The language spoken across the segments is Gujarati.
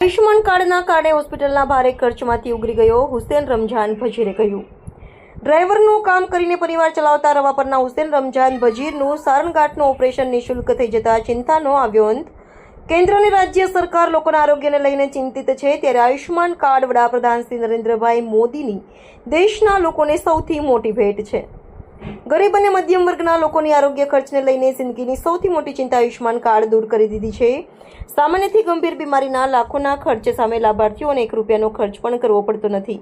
આયુષ્યમાન કાર્ડના કારણે હોસ્પિટલના ભારે ખર્ચમાંથી ઉગરી ગયો હુસેન રમઝાન ભજીરે કહ્યું. ડ્રાઈવરનું કામ કરીને પરિવાર ચલાવતા રવા પરના હુસેન રમઝાન ભજીરનું સારણગાંઠનું ઓપરેશન નિઃશુલ્ક થઈ જતા ચિંતાનો આવ્યો અંત. કેન્દ્ર અને રાજ્ય સરકાર લોકોના આરોગ્યને લઈને ચિંતિત છે ત્યારે આયુષ્યમાન કાર્ડ વડાપ્રધાન શ્રી નરેન્દ્રભાઈ મોદીની દેશના લોકોને સૌથી મોટી ભેટ છે. ગરીબ અને મધ્યમ વર્ગના લોકોની આરોગ્ય ખર્ચને લઈને જિંદગીની સૌથી મોટી ચિંતા આયુષ્યમાન કાર્ડ દૂર કરી દીધી છે. સામાન્યથી ગંભીર બીમારીના લાખોના ખર્ચ સામે લાભાર્થીઓને એક રૂપિયાનો ખર્ચ પણ કરવો પડતો નથી.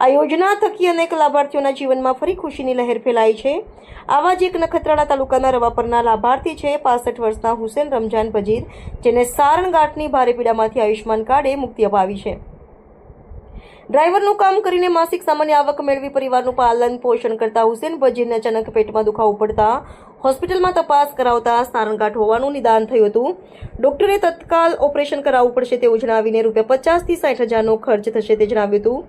આ યોજના થકી અનેક લાભાર્થીઓના જીવનમાં ફરી ખુશીની લહેર ફેલાઈ છે. આવા જ એક નખત્રાણા તાલુકાના રવાપરના લાભાર્થી છે, પાસઠ વર્ષના હુસેન રમજાન પજીર, જેને સારણગાંઠની ભારે પીડામાંથી આયુષ્યમાન કાર્ડે મુક્તિ અપાવી છે. ડ્રાઈવરનું કામ કરીને માસિક સામાન્ય આવક મેળવી પરિવારનું પાલન પોષણ કરતા હુસેન ભજીરને અચાનક પેટમાં દુખાવો પડતા હોસ્પિટલમાં તપાસ કરાવતા સારણગાંઠ હોવાનું નિદાન થયું હતું. ડોક્ટરે તત્કાલ ઓપરેશન કરાવવું પડશે તેવું જણાવીને રૂપિયા પચાસથી સાઠ હજારનો ખર્ચ થશે તે જણાવ્યું હતું.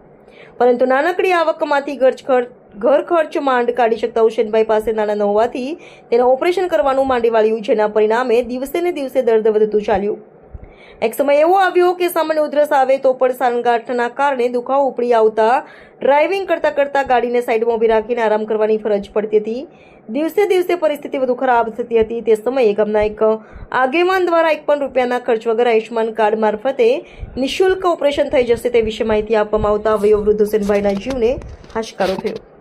પરંતુ નાનકડી આવકમાંથી ઘર ખર્ચ ઘર ખર્ચ માંડ કાઢી શકતા હુસેનભાઈ પાસે નાણાં ન હોવાથી તેને ઓપરેશન કરવાનું માંડી વાળ્યું જેના પરિણામે દિવસે ને દિવસે દર્દ વધતું ચાલ્યું. એક સમય એવો આવ્યો કે સામાન્ય ઉધરસ આવે તો પણ સારણગાંઠના કારણે દુખાવો ઉપડી આવતા ડ્રાઇવિંગ કરતા કરતા ગાડીને સાઈડમાં ઊભી રાખીને આરામ કરવાની ફરજ પડતી હતી. દિવસે દિવસે પરિસ્થિતિ વધુ ખરાબ થતી હતી. તે સમયે ગામના એક આગેવાન દ્વારા એક પણ રૂપિયાના ખર્ચ વગર આયુષ્યમાન કાર્ડ મારફતે નિઃશુલ્ક ઓપરેશન થઈ જશે તે વિશે માહિતી આપવામાં આવતા વયોવૃદ્ધ હુસેનભાઈના જીવને હાશકારો થયો.